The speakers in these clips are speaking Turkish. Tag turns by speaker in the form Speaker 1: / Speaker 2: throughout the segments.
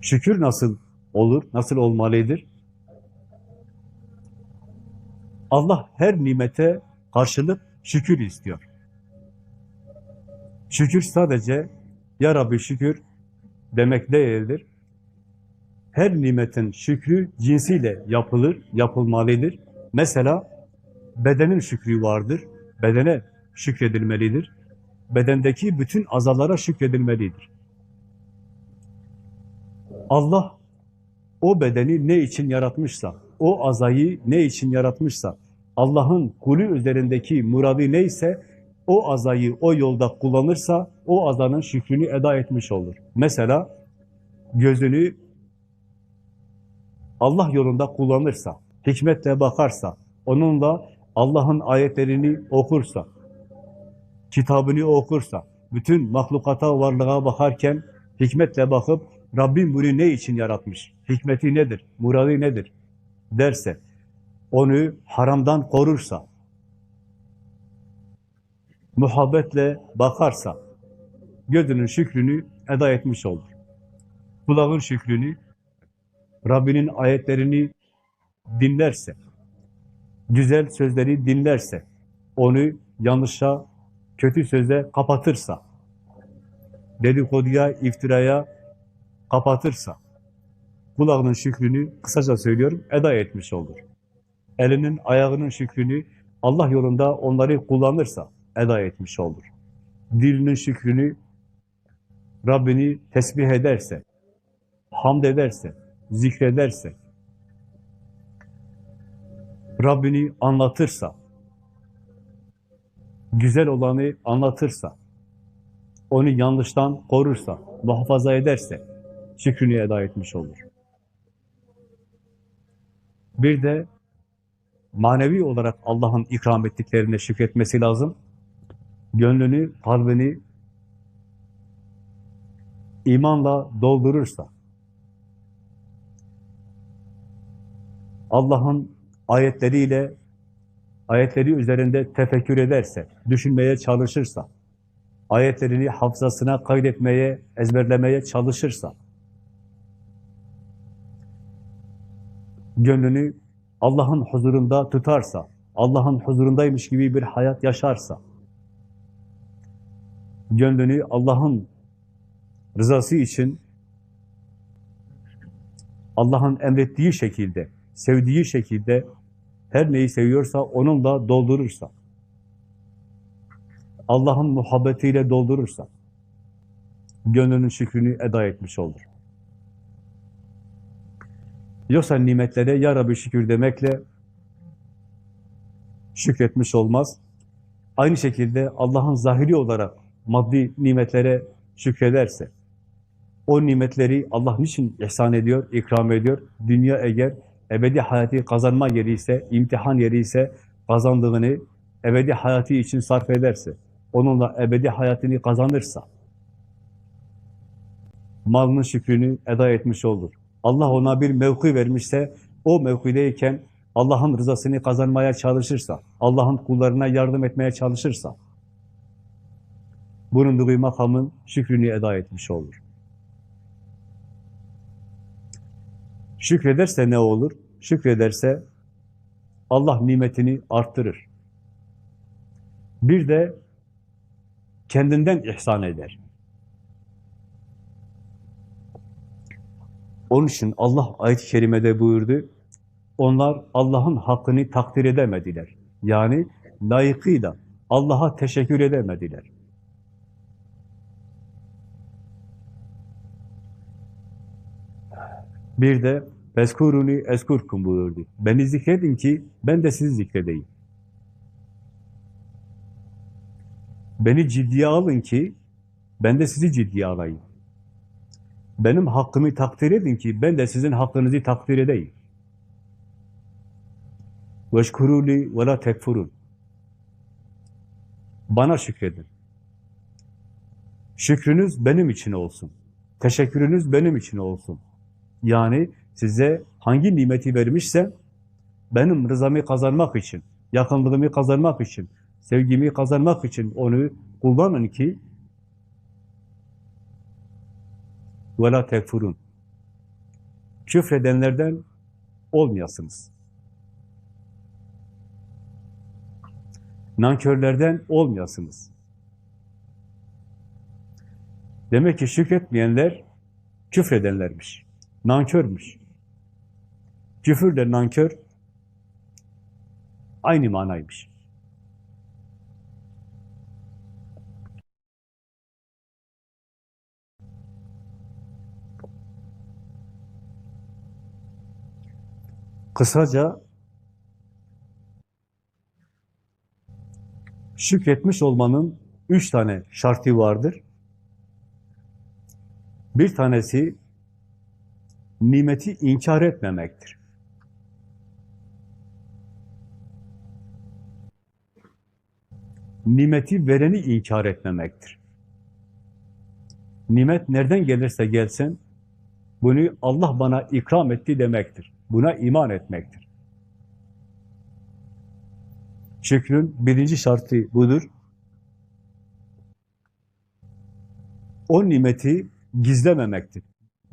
Speaker 1: Şükür nasıl olur, nasıl olmalıdır? Allah her nimete karşılık şükür istiyor. Şükür sadece Ya Rabbi şükür demek değildir. Her nimetin şükrü cinsiyle yapılır, yapılmalıdır. Mesela bedenin şükrü vardır. Bedene şükredilmelidir. Bedendeki bütün azalara şükredilmelidir. Allah o bedeni ne için yaratmışsa, o azayı ne için yaratmışsa, Allah'ın kulü üzerindeki muradı neyse, o azayı o yolda kullanırsa, o azanın şükrünü eda etmiş olur. Mesela, gözünü Allah yolunda kullanırsa, hikmetle bakarsa, onunla Allah'ın ayetlerini okursa, kitabını okursa, bütün mahlukata, varlığa bakarken hikmetle bakıp, Rabbim bunu ne için yaratmış? Hikmeti nedir? Muradı nedir? Derse, onu haramdan korursa, muhabbetle bakarsa, gözünün şükrünü eda etmiş olur. Kulağın şükrünü, Rabbinin ayetlerini dinlerse, güzel sözleri dinlerse, onu yanlışa, kötü söze kapatırsa, dedikoduya, iftiraya kapatırsa, kulağının şükrünü, kısaca söylüyorum, eda etmiş olur. Elinin, ayağının şükrünü Allah yolunda onları kullanırsa eda etmiş olur. Dilinin şükrünü Rabbini tesbih ederse, hamd ederse, zikrederse, Rabbini anlatırsa, güzel olanı anlatırsa, onu yanlıştan korursa, muhafaza ederse, şükrünü eda etmiş olur. Bir de manevi olarak Allah'ın ikram ettiklerine şükretmesi lazım. Gönlünü, kalbini imanla doldurursa, Allah'ın ayetleriyle, ayetleri üzerinde tefekkür ederse, düşünmeye çalışırsa, ayetlerini hafızasına kaydetmeye, ezberlemeye çalışırsa, gönlünü Allah'ın huzurunda tutarsa, Allah'ın huzurundaymış gibi bir hayat yaşarsa, gönlünü Allah'ın rızası için Allah'ın emrettiği şekilde, sevdiği şekilde her neyi seviyorsa onunla doldurursa, Allah'ın muhabbetiyle doldurursa, gönlünün şükrünü eda etmiş olur. Yoksa nimetlere Ya Rabbi şükür demekle şükretmiş olmaz. Aynı şekilde Allah'ın zahiri olarak maddi nimetlere şükrederse, o nimetleri Allah niçin ihsan ediyor, ikram ediyor? Dünya eğer ebedi hayatı kazanma yeri ise, imtihan yeri ise kazandığını ebedi hayatı için sarf ederse, onunla ebedi hayatını kazanırsa, malının şükrünü eda etmiş olur. Allah ona bir mevki vermişse, o mevkideyken Allah'ın rızasını kazanmaya çalışırsa, Allah'ın kullarına yardım etmeye çalışırsa, bulunduğu makamın şükrünü eda etmiş olur. Şükrederse ne olur? Şükrederse Allah nimetini arttırır. Bir de kendinden ihsan eder. Onun için Allah ayet-i kerimede buyurdu, onlar Allah'ın hakkını takdir edemediler. Yani layıkıyla Allah'a teşekkür edemediler. Bir de Eskuruni eskurkum buyurdu. Beni zikredin ki ben de sizi zikredeyim. Beni ciddiye alın ki ben de sizi ciddiye alayım. Benim hakkımı takdir edin ki ben de sizin hakkınızı takdir edeyim. Veşkuruli ve la tekfurun. Bana şükredin. Şükrünüz benim için olsun. Teşekkürünüz benim için olsun. Yani size hangi nimeti vermişse benim rızamı kazanmak için, yakınlığımı kazanmak için, sevgimi kazanmak için onu kullanın ki ve la tekfurun. Küfredenlerden olmayasınız. Nankörlerden olmayasınız. Demek ki şükretmeyenler küfredenlermiş. Nankörmüş. Küfürle nankör aynı manaymış. Kısaca şükretmiş olmanın üç tane şartı vardır. Bir tanesi nimeti inkar etmemektir. Nimeti vereni inkar etmemektir. Nimet nereden gelirse gelsin, bunu Allah bana ikram etti demektir. Buna iman etmektir. Şükrün birinci şartı budur. O nimeti gizlememektir.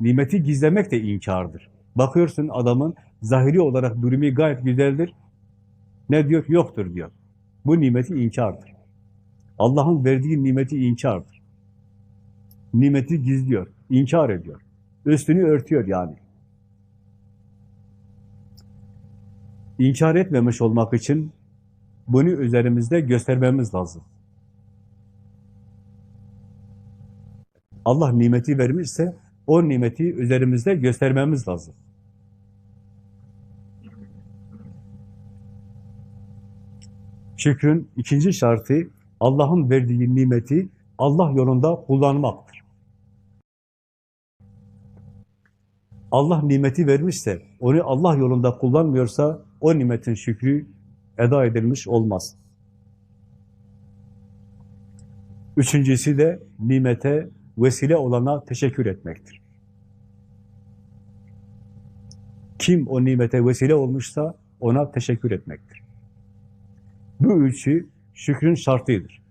Speaker 1: Nimeti gizlemek de inkardır. Bakıyorsun adamın zahiri olarak durumu gayet güzeldir. Ne diyor? Yoktur diyor. Bu nimeti inkardır. Allah'ın verdiği nimeti inkardır. Nimeti gizliyor, inkar ediyor. Üstünü örtüyor yani. İnkar etmemiş olmak için bunu üzerimizde göstermemiz lazım. Allah nimeti vermişse o nimeti üzerimizde göstermemiz lazım. Şükrün ikinci şartı Allah'ın verdiği nimeti Allah yolunda kullanmaktır. Allah nimeti vermişse, onu Allah yolunda kullanmıyorsa o nimetin şükrü eda edilmiş olmaz. Üçüncüsü de nimete vesile olana teşekkür etmektir. Kim o nimete vesile olmuşsa ona teşekkür etmektir. Bu üçü şükrün şartıdır.